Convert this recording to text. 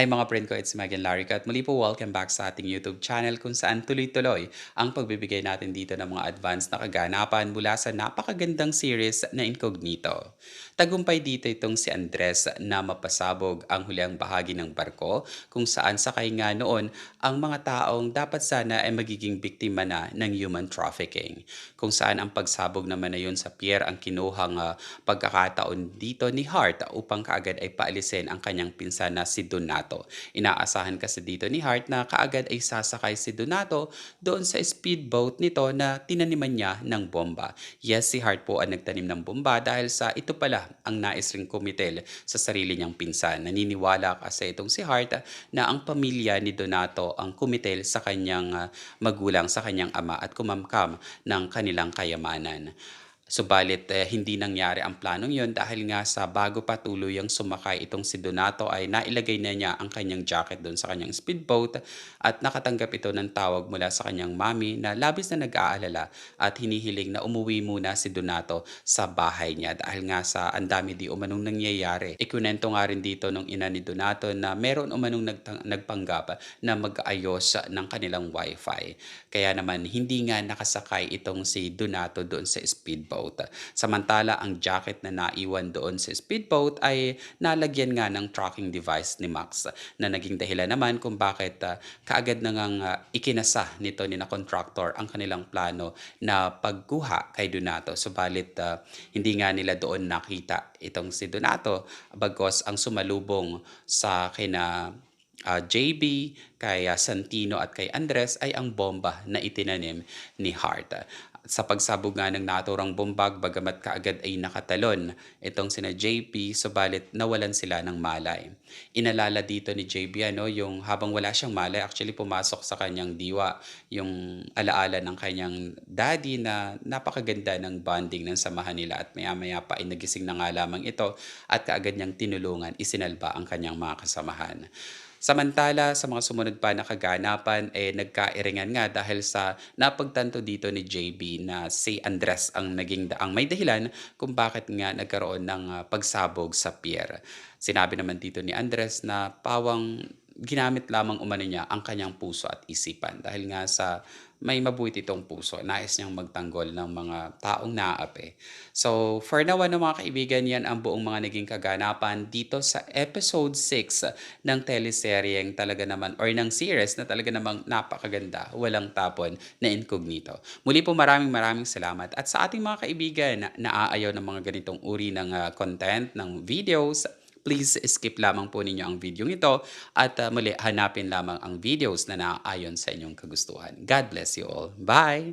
Hi mga friend ko, it's Megan Larica at muli po welcome back sa ating YouTube channel kung saan tuloy-tuloy ang pagbibigay natin dito ng mga advanced na kaganapan mula sa napakagandang series na Incognito. Tagumpay dito itong si Andres na mapasabog ang huliang bahagi ng barko kung saan sakay nga noon ang mga taong dapat sana ay magiging biktima na ng human trafficking. Kung saan ang pagsabog naman na yun sa pier ang kinuhang ah, pagkakataon dito ni Hart upang kaagad ay paalisin ang kanyang pinsan na si Donato. Inaasahan kasi dito ni Hart na kaagad ay sasakay si Donato doon sa speedboat nito na tinaniman niya ng bomba. Yes, si Hart po ang nagtanim ng bomba dahil sa ito pala ang nais ring kumitil sa sarili niyang pinsan. Naniniwala kasi itong si Hart na ang pamilya ni Donato ang kumitil sa kanyang ah, magulang, sa kanyang ama at kumamkam ng kanilang kayamanan. Subalit eh, hindi nangyari ang planong yon dahil nga sa bago pa tuluyang sumakay itong si Donato ay nailagay na niya ang kanyang jacket doon sa kanyang speedboat at nakatanggap ito ng tawag mula sa kanyang mami na labis na nag-aalala at hinihiling na umuwi muna si Donato sa bahay niya dahil nga sa ang dami di umanong nangyayari. Ikunento nga rin dito nung ina ni Donato na meron umanong nagpanggap na mag-ayos ng kanilang wifi. Kaya naman hindi nga nakasakay itong si Donato doon sa speedboat. Samantala ang jacket na naiwan doon sa speedboat ay nalagyan nga ng tracking device ni Max na naging dahilan naman kung bakit ah, kaagad na ngang ah, ikinasa nito ni na contractor ang kanilang plano na pagkuha kay Donato. Subalit ah, hindi nga nila doon nakita itong si Donato bagkos ang sumalubong sa kina ah, JB, kay ah, Santino at kay Andres ay ang bomba na itinanim ni Hart. Sa pagsabog nga ng naturang bombag, bagamat kaagad ay nakatalon itong sina JP, subalit nawalan sila ng malay. Inalala dito ni JB ano, yung habang wala siyang malay, actually pumasok sa kanyang diwa yung alaala ng kanyang daddy na napakaganda ng bonding ng samahan nila at maya-maya pa ay nagising na nga lamang ito at kaagad niyang tinulungan, isinalba ang kanyang mga kasamahan. Samantala, sa mga sumunod pa na kaganapan, eh, nagkairingan nga dahil sa napagtanto dito ni JB na si Andres ang naging da- ang may dahilan kung bakit nga nagkaroon ng ah, pagsabog sa pier. Sinabi naman dito ni Andres na pawang ginamit lamang umano niya ang kanyang puso at isipan dahil nga sa may mabuti itong puso. Nais niyang magtanggol ng mga taong naapi. So, for now, ano mga kaibigan, yan ang buong mga naging kaganapan dito sa episode 6 ng teleseryeng talaga naman, or ng series na talaga namang napakaganda, walang tapon na incognito. Muli po maraming maraming salamat. At sa ating mga kaibigan na naaayaw ng mga ganitong uri ng ah, content, ng videos, please skip lamang po ninyo ang video ito at ah, muli hanapin lamang ang videos na naaayon sa inyong kagustuhan. God bless you all. Bye!